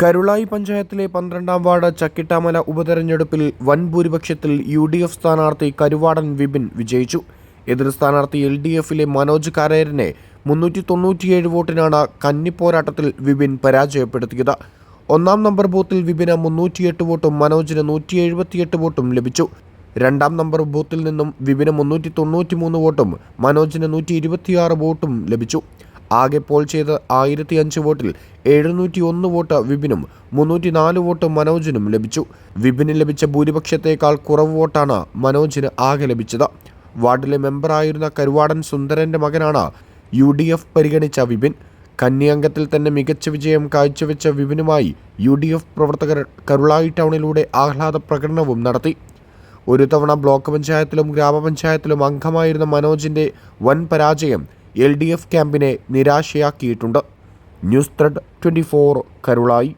കരുളായി പഞ്ചായത്തിലെ പന്ത്രണ്ടാം വാർഡ് ചക്കിട്ടാമല ഉപതെരഞ്ഞെടുപ്പിൽ വൻ ഭൂരിപക്ഷത്തിൽ യു ഡി എഫ് സ്ഥാനാർത്ഥി കരുവാടൻ വിപിൻ വിജയിച്ചു. എതിർ സ്ഥാനാർത്ഥി എൽ ഡി എഫിലെ മനോജ് കാരേരനെ മുന്നൂറ്റി തൊണ്ണൂറ്റിയേഴ് വോട്ടിനാണ് കന്നിപ്പോരാട്ടത്തിൽ വിപിൻ പരാജയപ്പെടുത്തിയത്. ഒന്നാം നമ്പർ ബൂത്തിൽ വിപിന് മുന്നൂറ്റിയെട്ട് വോട്ടും മനോജിന് നൂറ്റി എഴുപത്തിയെട്ട് വോട്ടും ലഭിച്ചു. രണ്ടാം നമ്പർ ബൂത്തിൽ നിന്നും വിപിന് മുന്നൂറ്റി തൊണ്ണൂറ്റി മൂന്ന് വോട്ടും മനോജിന് നൂറ്റി ഇരുപത്തിയാറ് വോട്ടും ലഭിച്ചു. ആകെ പോൾ ചെയ്ത ആയിരത്തി അഞ്ച് വോട്ടിൽ എഴുന്നൂറ്റി ഒന്ന് വോട്ട് വിപിനും മുന്നൂറ്റി നാല് വോട്ട് മനോജിനും ലഭിച്ചു. വിപിന് ലഭിച്ച ഭൂരിപക്ഷത്തേക്കാൾ കുറവ് വോട്ടാണ് മനോജിന് ആകെ ലഭിച്ചത്. വാർഡിലെ മെമ്പറായിരുന്ന കരുവാടൻ സുന്ദരന്റെ മകനാണ് യു ഡി എഫ് പരിഗണിച്ച വിപിൻ. കന്യാംഗത്തിൽ തന്നെ മികച്ച വിജയം കാഴ്ചവെച്ച വിപിനുമായി യു ഡി എഫ് പ്രവർത്തകർ കരുളായി ടൗണിലൂടെ ആഹ്ലാദ പ്രകടനവും നടത്തി. ഒരു തവണ ബ്ലോക്ക് പഞ്ചായത്തിലും ഗ്രാമപഞ്ചായത്തിലും അംഗമായിരുന്ന മനോജിന്റെ വൻ പരാജയം എൽ ഡി എഫ് ക്യാമ്പിനെ നിരാശയാക്കിയിട്ടുണ്ട്. News thread twenty four Karulai.